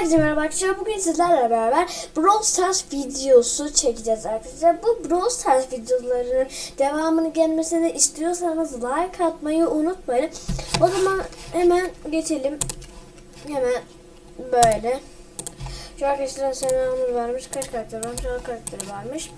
Herkese merhaba arkadaşlar. Bugün sizlerle beraber Brawl Stars videosu çekeceğiz arkadaşlar. Bu Brawl Stars videolarının devamını gelmesini istiyorsanız like atmayı unutmayın. O zaman hemen geçelim. Hemen böyle. Şu arkadaşlar selamını vermiş. Kaç karakter varmış? Şu karakteri varmış.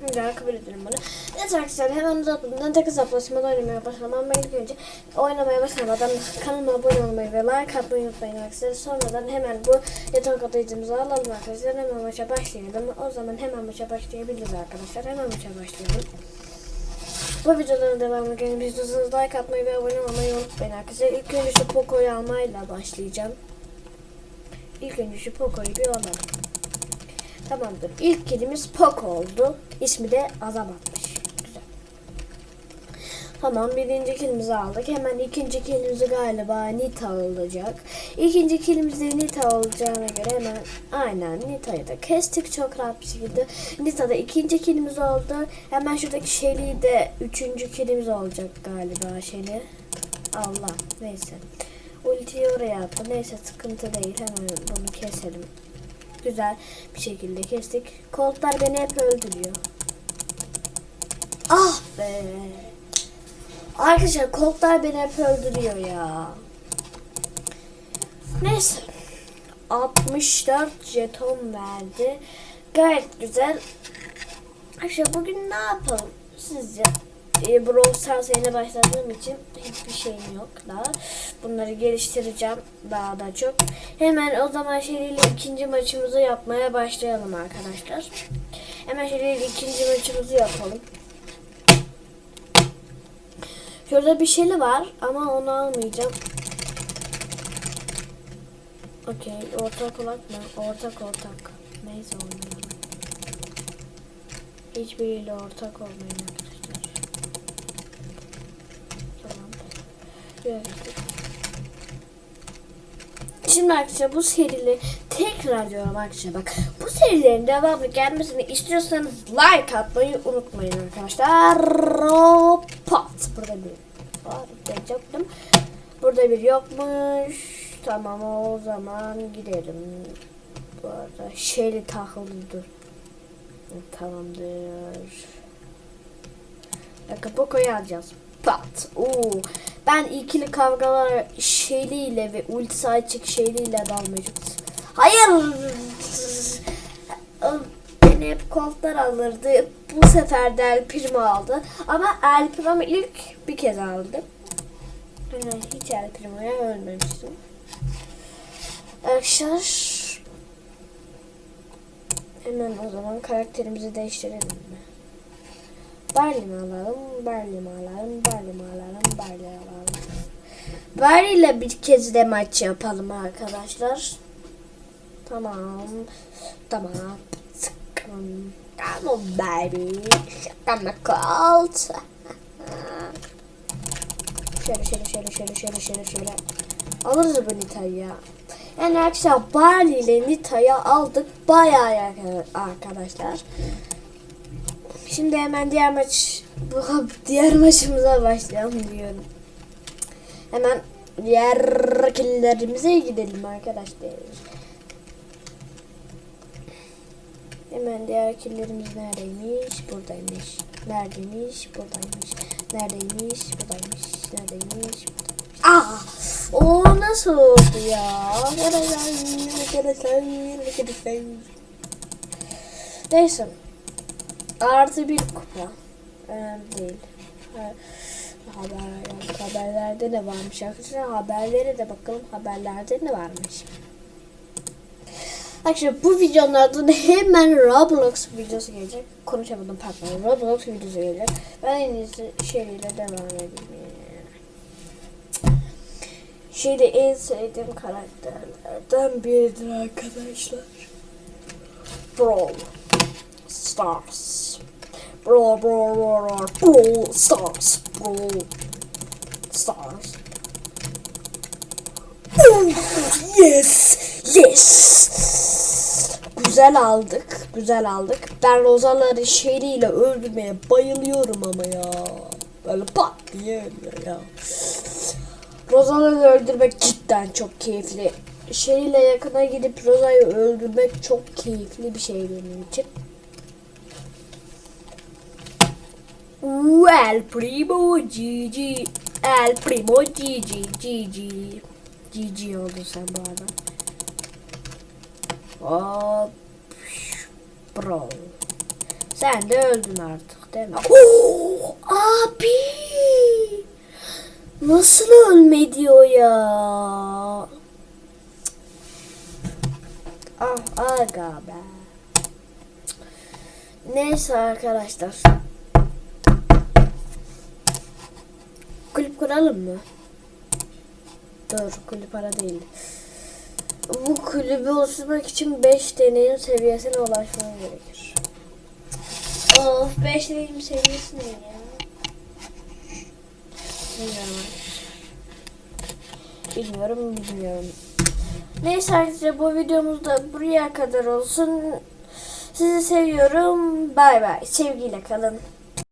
Güzel kabul edelim bunu. Evet arkadaşlar hemen uzatmadan tek hesaplaşmada oynamaya başlamam. Ama ilk önce oynamaya başlamadan kanalıma abone olmayı ve like atmayı unutmayın arkadaşlar. Sonradan hemen bu yetenek atayıcımızı alalım arkadaşlar. Hemen maça başlayalım. O zaman hemen maça başlayabiliriz arkadaşlar. Hemen maça başlayalım. Bu videoların devamını gelmek istiyorsanız like atmayı ve abone olmayı unutmayın arkadaşlar. İlk önce şu Poco'yu almayla başlayacağım. İlk önce şu Poco'yu bir alalım. Tamamdır. İlk kilimiz Poco oldu. İsmi de Azamat'mış. Güzel. Tamam birinci kilimizi aldık. Hemen ikinci kilimizi galiba Nita olacak. İkinci kilimiz de Nita olacağına göre hemen aynen Nita'yı da kestik çok rahat bir şekilde. Nita da ikinci kilimiz oldu. Hemen şuradaki Shelly de üçüncü kilimiz olacak galiba Shelly. Allah neyse. Ultiyi oraya attı. Neyse sıkıntı değil. Hemen bunu keselim güzel bir şekilde kestik. Koltlar beni hep öldürüyor. Ah be. Arkadaşlar koltlar beni hep öldürüyor ya. Neyse. 64 jeton verdi. Gayet güzel. Arkadaşlar bugün ne yapalım sizce? E, Brawl Stars yeni başladığım için hiçbir şeyim yok daha. Bunları geliştireceğim daha da çok. Hemen o zaman Şeri'yle ikinci maçımızı yapmaya başlayalım arkadaşlar. Hemen Şeri'yle ikinci maçımızı yapalım. Şurada bir şeyli var ama onu almayacağım. Okey, ortak olak mı? Ortak ortak. Neyse oynayalım. Hiçbiriyle ortak olmayın arkadaşlar. Tamam. Şimdi arkadaşlar bu serili tekrar diyorum arkadaşlar bak bu serilerin devamı gelmesini istiyorsanız like atmayı unutmayın arkadaşlar. Pat burada bir var diyecektim. Burada bir yokmuş. Tamam o zaman gidelim. Bu arada şeyli takıldı. Tamamdır. Poco'yu alacağız. Pat. Oo. Ben ikili kavgalar şeyliyle ve ultisi açık şeyliyle dalmayacağım. Hayır. Beni hep koltlar alırdı. Bu sefer de El Primo aldı. Ama El Primo ilk bir kez aldı. Yani hiç El Primo'ya ölmemiştim. Arkadaşlar hemen o zaman karakterimizi değiştirelim mi? Barley alalım? Barley alalım? Barley alalım? Barley alalım. Barley ile bir kez de maç yapalım arkadaşlar. Tamam. Tamam. Sıkın. Tamam baby. Şaka cold. Şöyle şöyle şöyle şöyle şöyle şöyle şöyle. Alırız bu Nita'yı ya. Yani arkadaşlar Barley ile Nita'yı aldık. Bayağı arkadaşlar. Şimdi hemen diğer maç bu diğer maçımıza başlayalım diyorum. Hemen diğer killerimize gidelim arkadaşlar. Hemen diğer killerimiz neredeymiş? Buradaymış. Neredeymiş? Buradaymış. Neredeymiş? Buradaymış. Neredeymiş? Buradaymış. Ah! O nasıl oldu ya? Neyse. Artı bir kupa. Önemli değil. Ha, Haber, haberlerde ne varmış arkadaşlar? Haberlere de bakalım haberlerde ne varmış. Arkadaşlar bu videolardan hemen Roblox videosu gelecek. Konuşamadım pardon. Roblox videosu gelecek. Ben en iyisi şeyle devam edeyim. Şeyde en sevdiğim karakterlerden biridir arkadaşlar. Brawl Stars. Brawl, brawl, brawl, brawl, stars, brawl, stars. Yes, yes. Güzel aldık, güzel aldık. Ben rozaları şeriyle öldürmeye bayılıyorum ama ya. Böyle pat diye ölüyor ya. Rozaları öldürmek cidden çok keyifli. şeyle yakına gidip Roza'yı öldürmek çok keyifli bir şey benim için. El primo Gigi. El primo Gigi. Gigi. Gigi oldun sen bu arada. Hop. Sen de öldün artık değil mi? Oo, abi. Nasıl ölmedi o ya? Ah aga be. Neyse arkadaşlar. Kuralım mı? Dur kulüp para değil. Bu kulübü oluşturmak için 5 deneyim seviyesine ulaşmam gerekir. Of 5 deneyim seviyesi ne ya? Bilmiyorum. Bilmiyorum. Neyse arkadaşlar bu videomuz da buraya kadar olsun. Sizi seviyorum. Bay bay. Sevgiyle kalın.